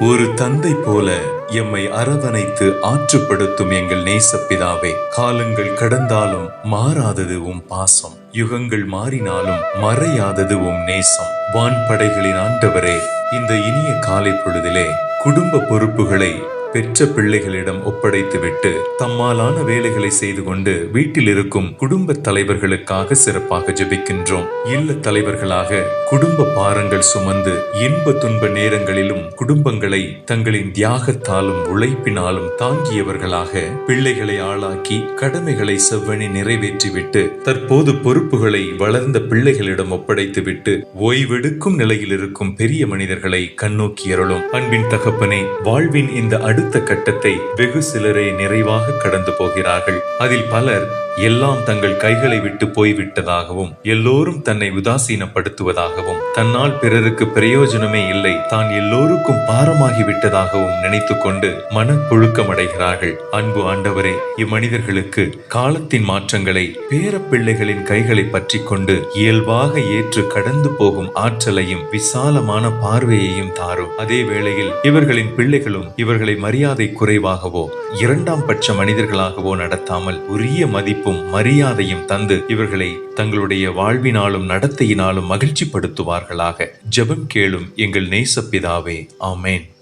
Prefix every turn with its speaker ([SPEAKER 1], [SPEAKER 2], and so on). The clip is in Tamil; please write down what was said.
[SPEAKER 1] ஒரு தந்தை போல எம்மை அரவணைத்து ஆற்றுப்படுத்தும் எங்கள் நேசப்பிதாவே. காலங்கள் கடந்தாலும் மாறாதது உம் பாசம். யுகங்கள் மாறினாலும் மறையாதது உம் நேசம். வான்படைகளின் ஆண்டவரே இந்த இனிய காலை பொழுதிலே குடும்ப பொறுப்புகளை பெற்ற பிள்ளைகளிடம் ஒப்படைத்துவிட்டு தம்மாலான வேலைகளை செய்து கொண்டு வீட்டில் இருக்கும் குடும்ப தலைவர்களுக்காக சிறப்பாக ஜெபிக்கின்றோம். இல்ல தலைவர்களாக குடும்ப பாரங்கள் சுமந்து இன்ப துன்ப நேரங்களிலும் குடும்பங்களை தங்களின் தியாகத்தாலும் உழைப்பினாலும் தாங்கியவர்களாக பிள்ளைகளை ஆளாக்கி கடமைகளை செவ்வனி நிறைவேற்றிவிட்டு தற்போது பொறுப்புகளை வளர்ந்த பிள்ளைகளிடம் ஒப்படைத்துவிட்டு ஓய்வெடுக்கும் நிலையில் இருக்கும் பெரிய மனிதர்களை கண்ணோக்கியருளும் அன்பின் தகப்பனே வாழ்வின் இந்த அடுத்த கட்டத்தை வெகு சிலரே நிறைவாக கடந்து போகிறார்கள். அதில் பலர் எல்லாம் தங்கள் கைகளை விட்டு போய்விட்டதாகவும் எல்லோரும் தன்னை உதாசீனப்படுத்துவதாகவும் தன்னால் பிறருக்கு பிரயோஜனமே இல்லை தான் எல்லோருக்கும் பாரமாகி விட்டதாகவும் மன மனப்புழுக்கமடைகிறார்கள். அன்பு ஆண்டவரே இம்மனிதர்களுக்கு காலத்தின் மாற்றங்களை பேரப்பிள்ளைகளின் கைகளை பற்றி கொண்டு இயல்பாக ஏற்று கடந்து போகும் ஆற்றலையும் விசாலமான பார்வையையும் தாரும் அதே வேளையில் இவர்களின் பிள்ளைகளும் இவர்களை மரியாதை குறைவாகவோ இரண்டாம் பட்ச மனிதர்களாகவோ நடத்தாமல் உரிய மதிப்பு மதிப்பும் மரியாதையும் தந்து இவர்களை தங்களுடைய வாழ்வினாலும் நடத்தையினாலும் மகிழ்ச்சிப்படுத்துவார்களாக. ஜெபம் கேளும் எங்கள் நேசப்பிதாவே. ஆமேன்.